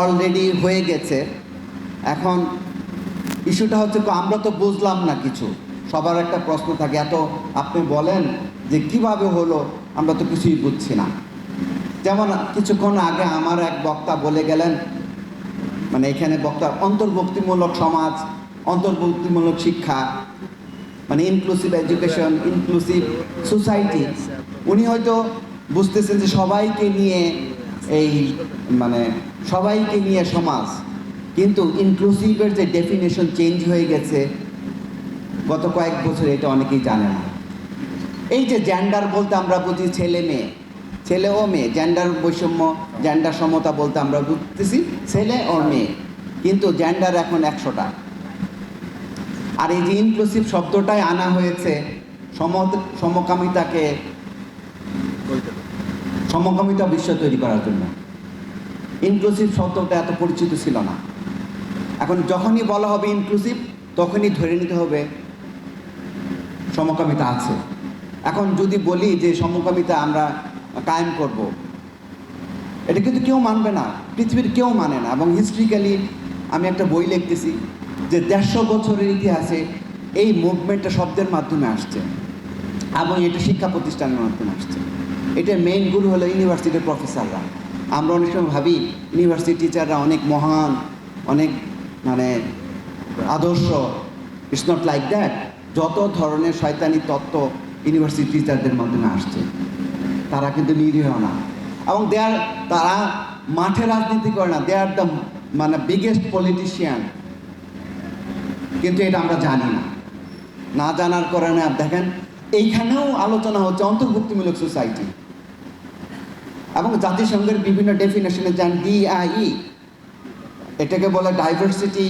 Already হয়ে গেছে। এখন ইস্যুটা হচ্ছে আমরা তো বুঝলাম না কিছু। সবার একটা প্রশ্ন থাকে, এত আপনি বলেন যে কীভাবে হলো, আমরা তো কিছুই বুঝছি না। যেমন কিছুক্ষণ আগে আমার এক বক্তা বলে গেলেন মানে এখানে বক্তা, অন্তর্ভুক্তিমূলক সমাজ, অন্তর্ভুক্তিমূলক শিক্ষা মানে ইনক্লুসিভ এডুকেশন ইনক্লুসিভ সোসাইটি উনি হয়তো বুঝতেছেন যে সবাইকে নিয়ে এই মানে সবাইকে নিয়ে সমাজ। কিন্তু ইনক্লুসিভের যে ডেফিনেশন চেঞ্জ হয়ে গেছে, গত কয়েক বছর এটা অনেকেই জানে না। এই যে জেন্ডার বলতে আমরা বুঝি ছেলে মেয়ে, ছেলে ও মেয়ে জেন্ডার বৈষম্য জেন্ডার সমতা বলতে আমরা বুঝতেছি ছেলে ও মেয়ে। কিন্তু জেন্ডার এখন একশোটা। আর এই যে ইনক্লুসিভ শব্দটাই আনা হয়েছে সম সমকামিতাকে সমকামিতা বিশ্ব তৈরি করার জন্য। ইনক্লুসিভ শব্দটা এত পরিচিত ছিল না। এখন যখনই বলা হবে ইনক্লুসিভ তখনই ধরে নিতে হবে সমকামিতা আছে। এখন যদি বলি যে সমকামিতা আমরা কায়েম করব, এটা কিন্তু কেউ মানবে না, পৃথিবীর কেউ মানে না। এবং হিস্ট্রিক্যালি আমি একটা বই লিখতেছি যে দেড়শো বছরের ইতিহাসে এই মুভমেন্টটা শব্দের মাধ্যমে আসছে। এবং এটা শিক্ষা প্রতিষ্ঠানের মাধ্যমে আসছে। এটার মেইন গুরু হলো ইউনিভার্সিটির প্রফেসররা আমরা অনেক সময় ভাবি ইউনিভার্সিটি টিচাররা অনেক মহান, অনেক মানে আদর্শ। ইটস নট লাইক দ্যাট যত ধরনের শয়তানি তত্ত্ব ইউনিভার্সিটি টিচারদের মাধ্যমে আসছে, তারা কিন্তু নিরীহ না। এবং দেয়ার তারা মাঠে রাজনীতি করে না দে আর দ্য মানে বিগেস্ট পলিটিশিয়ান কিন্তু এটা আমরা জানি না। না জানার কারণে আর দেখেন, এইখানেও আলোচনা হচ্ছে অন্তর্ভুক্তিমূলক সোসাইটি এবং জাতিসংঘের বিভিন্ন ডেফিনেশনে যান ডিআই এটাকে বলে ডাইভার্সিটি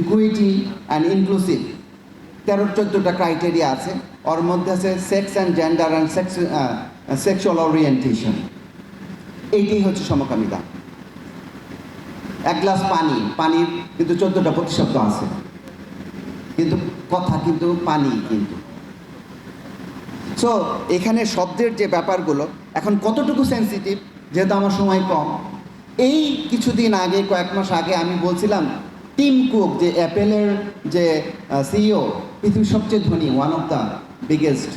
ইকুইটি অ্যান্ড ইনক্লুসিভ তেরো, চোদ্দোটা ক্রাইটেরিয়া আছে। ওর মধ্যে আছে sex and gender and sex sexual orientation এইটাই হচ্ছে সমকামিতা। এক গ্লাস পানি, পানির কিন্তু চোদ্দোটা প্রতিশব্দ আছে। কিন্তু কথা কিন্তু পানি কিন্তু। সো এখানে শব্দের যে ব্যাপারগুলো, এখন কতটুকু সেন্সিটিভ যেহেতু আমার সময় কম, এই কিছুদিন আগে, কয়েক মাস আগে আমি বলছিলাম টিম কুক যে অ্যাপেলের যে সিইও পৃথিবীর সবচেয়ে ধনী one of the biggest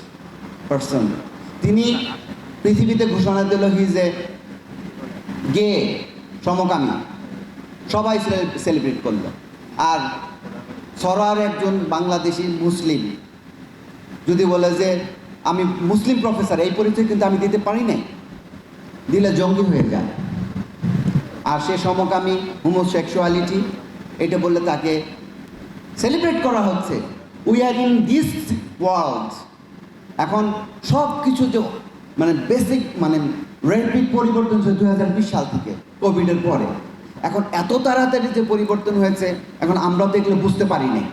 person তিনি পৃথিবীতে ঘোষণা দিল হিজ এ গে সমকামী। সবাই সেলিব্রেট করল। আর সরার একজন বাংলাদেশি মুসলিম, যদি বলে যে আমি মুসলিম প্রফেসর, এই পরিচয় কিন্তু আমি দিতে পারি নাই। দিলে জঙ্গি হয়ে যায়। আর সে সমকামী হোমোসেক্সুয়ালিটি এটা বললে তাকে সেলিব্রেট করা হচ্ছে। We are in this world এখন সব কিছু যে মানে বেসিক মানে রেপিড পরিবর্তন হয়েছে দু হাজার বিশ সাল থেকে কোভিডের পরে। এখন এত তাড়াতাড়ি যে পরিবর্তন হয়েছে, এখন আমরা দেখলে বুঝতে পারি নাই।